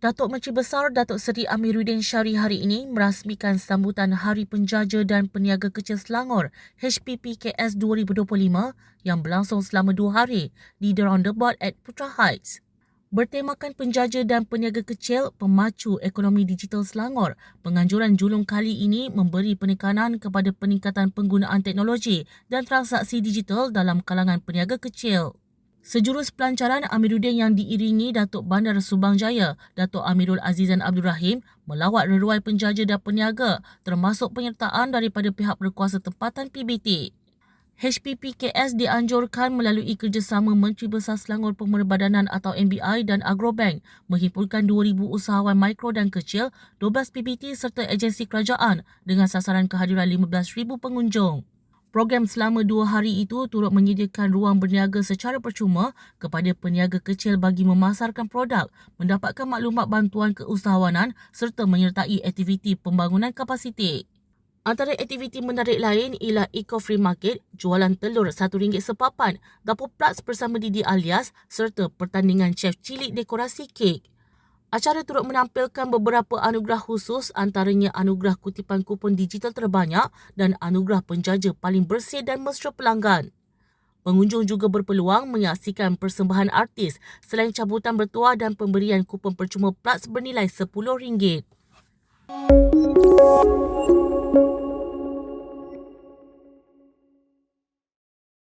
Datuk Menteri Besar Datuk Seri Amiruddin Syari hari ini merasmikan sambutan Hari Penjaja dan Peniaga Kecil Selangor HPPKS 2025 yang berlangsung selama dua hari di The Roundabout at Putra Heights. Bertemakan penjaja dan peniaga kecil pemacu ekonomi digital Selangor, penganjuran julung kali ini memberi penekanan kepada peningkatan penggunaan teknologi dan transaksi digital dalam kalangan peniaga kecil. Sejurus pelancaran Amiruddin yang diiringi Datuk Bandar Subang Jaya, Datuk Amirul Azizan Abdul Rahim melawat reruai penjaja dan peniaga termasuk penyertaan daripada pihak berkuasa tempatan PBT. HPPKS dianjurkan melalui kerjasama Menteri Besar Selangor Pemerbadanan atau MBI dan Agrobank menghimpunkan 2,000 usahawan mikro dan kecil, 12 PBT serta agensi kerajaan dengan sasaran kehadiran 15,000 pengunjung. Program selama dua hari itu turut menyediakan ruang berniaga secara percuma kepada peniaga kecil bagi memasarkan produk, mendapatkan maklumat bantuan keusahawanan serta menyertai aktiviti pembangunan kapasiti. Antara aktiviti menarik lain ialah Eco Free Market, jualan telur RM1 sepapan, dapur plats bersama Didi Alias serta pertandingan chef cilik dekorasi kek. Acara turut menampilkan beberapa anugerah khusus antaranya anugerah kutipan kupon digital terbanyak dan anugerah penjaja paling bersih dan mesra pelanggan. Pengunjung juga berpeluang menyaksikan persembahan artis selain cabutan bertuah dan pemberian kupon percuma plats bernilai RM10.